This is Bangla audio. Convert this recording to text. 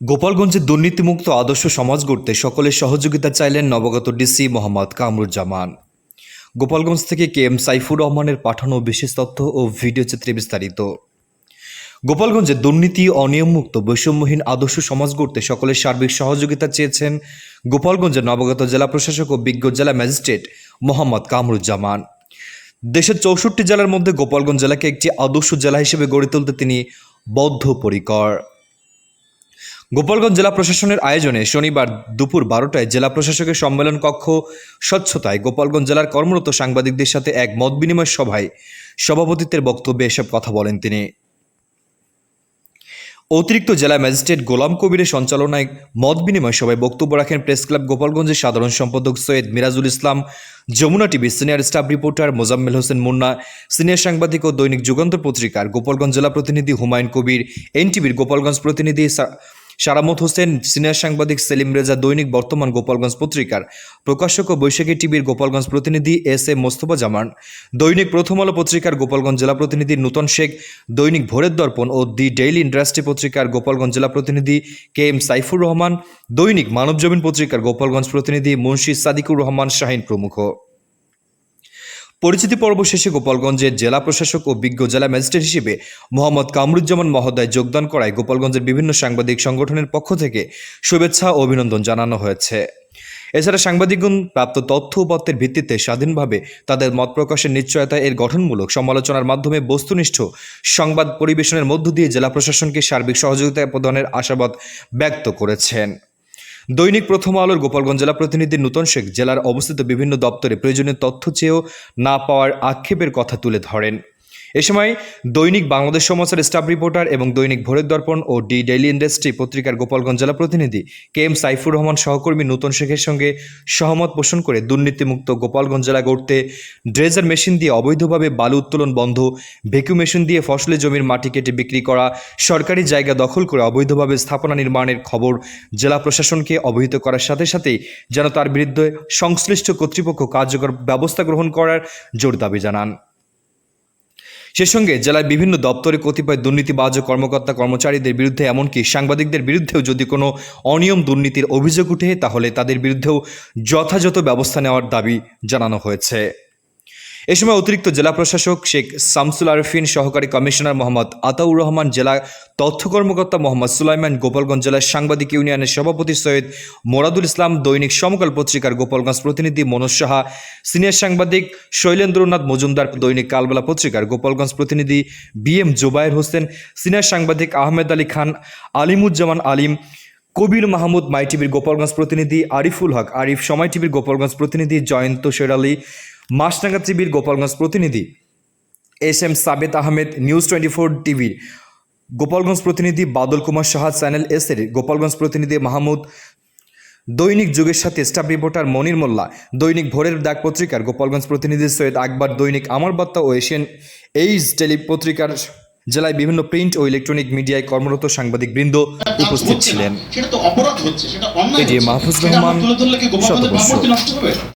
গোপালগঞ্জে দুর্নীতিমুক্ত আদর্শ সমাজ গড়তে সকলের সহযোগিতা চাইলেন নবগত ডিসি মোহাম্মদ কামরুজ্জামান। গোপালগঞ্জ থেকে কে এম সাইফুর রহমানের পাঠানো বিশেষ তথ্য ও ভিডিও চিত্রে বিস্তারিত। গোপালগঞ্জে দুর্নীতি, অনিয়মমুক্ত, বৈষম্যহীন আদর্শ সমাজ গড়তে সকলের সার্বিক সহযোগিতা চেয়েছেন গোপালগঞ্জের নবগত জেলা প্রশাসক ও বিজ্ঞ জেলা ম্যাজিস্ট্রেট মোহাম্মদ কামরুজ্জামান। দেশের চৌষট্টি জেলার মধ্যে গোপালগঞ্জ জেলাকে একটি আদর্শ জেলা হিসেবে গড়ে তুলতে তিনি বদ্ধপরিকর। গোপালগঞ্জ জেলা প্রশাসনের আয়োজনে শনিবার দুপুর বারোটায় জেলা প্রশাসকের সম্মেলন কক্ষ স্বচ্ছতায় গোপালগঞ্জ জেলার কর্মরত সাংবাদিকদের সাথে এক মত বিনিময় সভায় সভাপতিত্বের বক্তব্যে এসব কথা বলেন তিনি। অতিরিক্ত জেলা ম্যাজিস্ট্রেট গোলাম কবিরের সঞ্চালনায় মত বিনিময় সভায় বক্তব্য রাখেন প্রেস ক্লাব গোপালগঞ্জের সাধারণ সম্পাদক Syed Mirajul Islam, Jamuna TV senior staff reporter Mozammel Hossain Munna, senior সাংবাদিক ও দৈনিক যুগান্তর পত্রিকার গোপালগঞ্জ জেলা প্রতিনিধি হুমায়ুন কবির, এনটিভির গোপালগঞ্জ প্রতিনিধি সারামত হোসেন, সিনিয়র সাংবাদিক সেলিম রেজা, দৈনিক বর্তমান গোপালগঞ্জ পত্রিকার প্রকাশক ও বৈশাখী টিভির গোপালগঞ্জ প্রতিনিধি এস এ মোস্তফা জামান, দৈনিক প্রথম আলো পত্রিকার গোপালগঞ্জ জেলা প্রতিনিধি নূতন শেখ, দৈনিক ভোরের দর্পণ ও দি ডেইলি ইন্ডাস্ট্রি পত্রিকার গোপালগঞ্জ জেলা প্রতিনিধি কে এম সাইফুর রহমান, দৈনিক মানবজমিন পত্রিকার গোপালগঞ্জ প্রতিনিধি মুন্সি সাদিকুর রহমান শাহিন প্রমুখ। পরিচিতি পর্ব শেষে গোপালগঞ্জের জেলা প্রশাসক ও বিজ্ঞ জেলা ম্যাজিস্ট্রেট হিসেবে মোহাম্মদ কামরুজ্জামান মহোদয় যোগদান করায় গোপালগঞ্জের বিভিন্ন সাংবাদিক সংগঠনের পক্ষ থেকে শুভেচ্ছা ও অভিনন্দন জানানো হয়েছে। এছাড়া সাংবাদিকগণ প্রাপ্ত তথ্য উপাত্তের ভিত্তিতে স্বাধীনভাবে তাদের মত প্রকাশের নিশ্চয়তা এর গঠনমূলক সমালোচনার মাধ্যমে বস্তুনিষ্ঠ সংবাদ পরিবেশনের মধ্য দিয়ে জেলা প্রশাসনকে সার্বিক সহযোগিতা প্রদানের আশাবাদ ব্যক্ত করেছেন। দৈনিক প্রথম আলোর গোপালগঞ্জ জেলা প্রতিনিধি নূতন শেখ জেলার অবস্থিত বিভিন্ন দপ্তরে প্রয়োজনীয় তথ্য চেয়েও না পাওয়ার আক্ষেপের কথা তুলে ধরেন। এ সময় দৈনিক বাংলাদেশ সমাচার স্টাফ রিপোর্টার এবং দৈনিক ভোরের দর্পণ ও ডি ডেইলি ইন্ডাস্ট্রি পত্রিকার গোপালগঞ্জ জেলা প্রতিনিধি কে এম সাইফুর রহমান সহকর্মী নূতন শেখের সঙ্গে সহমত পোষণ করে দুর্নীতিমুক্ত গোপালগঞ্জ জেলা গড়তে ড্রেজার মেশিন দিয়ে অবৈধভাবে বালু উত্তোলন বন্ধ ভেকু মেশিন দিয়ে ফসলি জমির মাটি কেটে বিক্রি করা, সরকারি জায়গা দখল করে অবৈধভাবে স্থাপনা নির্মাণের খবর জেলা প্রশাসনকে অবহিত করার সাথে সাথেই যেন তার বিরুদ্ধে সংশ্লিষ্ট কর্তৃপক্ষ কার্যকর ব্যবস্থা গ্রহণ করার জোর দাবি জানান। সে সঙ্গে জেলার বিভিন্ন দপ্তরে কতিপয় দুর্নীতিবাজ কর্মকর্তা কর্মচারীদের বিরুদ্ধে, এমনকি সাংবাদিকদের বিরুদ্ধেও যদি কোনো অনিয়ম দুর্নীতির অভিযোগ উঠে, তাহলে তাদের বিরুদ্ধেও যথাযথ ব্যবস্থা নেওয়ার দাবি জানানো হয়েছে। এ সময় অতিরিক্ত জেলা প্রশাসক শেখ শামসুল আরফিন, সহকারী কমিশনার মোহাম্মদ আতাউর রহমান, জেলা তথ্য কর্মকর্তা মোহাম্মদ সুলাইমান, গোপালগঞ্জ জেলার সাংবাদিক ইউনিয়নের সভাপতি সৈয়দ মোরাদুল ইসলাম, দৈনিক সমকাল পত্রিকার গোপালগঞ্জ প্রতিনিধি মনোজ সাহা, সিনিয়র সাংবাদিক শৈলেন্দ্রনাথ মজুমদার, দৈনিক কালবেলা পত্রিকার গোপালগঞ্জ প্রতিনিধি B M Zobayer Hossain, senior সাংবাদিক আহমেদ আলী খান, আলিমুজ্জামান আলিম, কবির মাহমুদ, মাই টিভির গোপালগঞ্জ প্রতিনিধি আরিফুল হক, আরিফ সময় টিভির গোপালগঞ্জ প্রতিনিধি জয়ন্ত শেরালি মাসনাগা টিভির গোপালগঞ্জ প্রতিনিধি S M Sabet Ahmed news twenty four টিভির গোপালগঞ্জ প্রতিনিধি বাদল কুমার সাহা চ্যানেল এস এর গোপালগঞ্জ প্রতিনিধি মাহমুদ দৈনিক যুগের সাথে স্টাফ রিপোর্টার মনির মোল্লা দৈনিক ভোরের ডাক পত্রিকার গোপালগঞ্জ প্রতিনিধি সৈয়দ আকবর দৈনিক আমার বার্তা ও এশিয়ান এইজ টেলি পত্রিকার জেলায় বিভিন্ন প্রিন্ট ও ইলেকট্রনিক মিডিয়ায় কর্মরত সাংবাদিক বৃন্দ উপস্থিত ছিলেন। এটি মাহফুজ রহমান, শতবর্ষ।